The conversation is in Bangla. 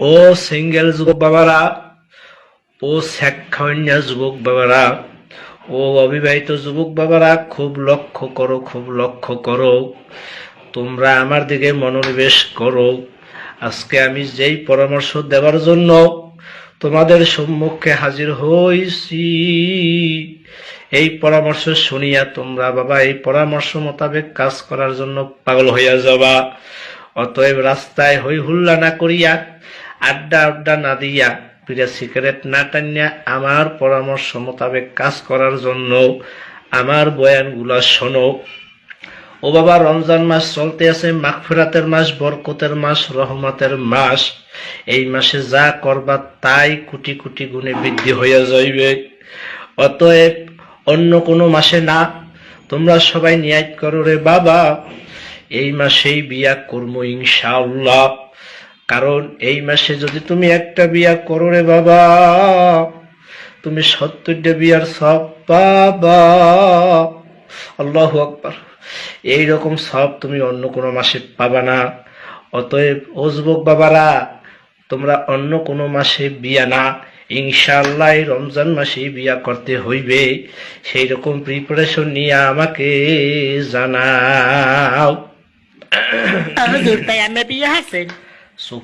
ও সিঙ্গেল যুবক বাবারা, ও শেখান্যা যুবক বাবারা, ও অবিবাহিত যুবক বাবারা, খুব লক্ষ্য করো, খুব লক্ষ্য করো। তোমরা আমার দিকে মনোনিবেশ করো। আজকে আমি যেই পরামর্শ দেওয়ার জন্য তোমাদের সম্মুখে হাজির হইছি, এই পরামর্শ শুনিয়া তোমরা বাবা, এই পরামর্শ মোতাবেক কাজ করার জন্য পাগল হইয়া যাবা। অতএব রাস্তায় হই হুল্লা না করিয়া আড্ডা আড্ডা না দিয়া পিড়া সিগারেট না টানিয়া আমার পরামর্শ মোতাবেক কাজ করার জন্য আমার বয়ানগুলা শোনো। ও বাবা, রমজান মাস চলতে আছে, মাগফিরাতের মাস, বরকতের মাস, রহমতের মাস। এই মাসে যা করবা তাই কোটি কোটি গুণে বৃদ্ধি হইয়া যাইবে। অতএব অন্য কোনো মাসে না। তোমরা সবাই নিয়াত করো রে বাবা। এই মাসেই বিয়া করব ইনশাআল্লাহ। কারণ এই মাসে যদি তুমি একটা বিয়া করো রে বাবা, তুমি সত্তরটা বিয়ার সব পাবা। আল্লাহ আকবার। এইরকম সব তুমি অন্য কোনো মাসে পাবা না। অতএব ও বাবারা, তোমরা অন্য কোনো মাসে বিয়া না। ইনশাআল্লাহ এই রমজান মাসে বিয়া করতে হইবে। সেই রকম প্রিপারেশন নিয়ে আমাকে জানাও। তাই আমি বিয়ে So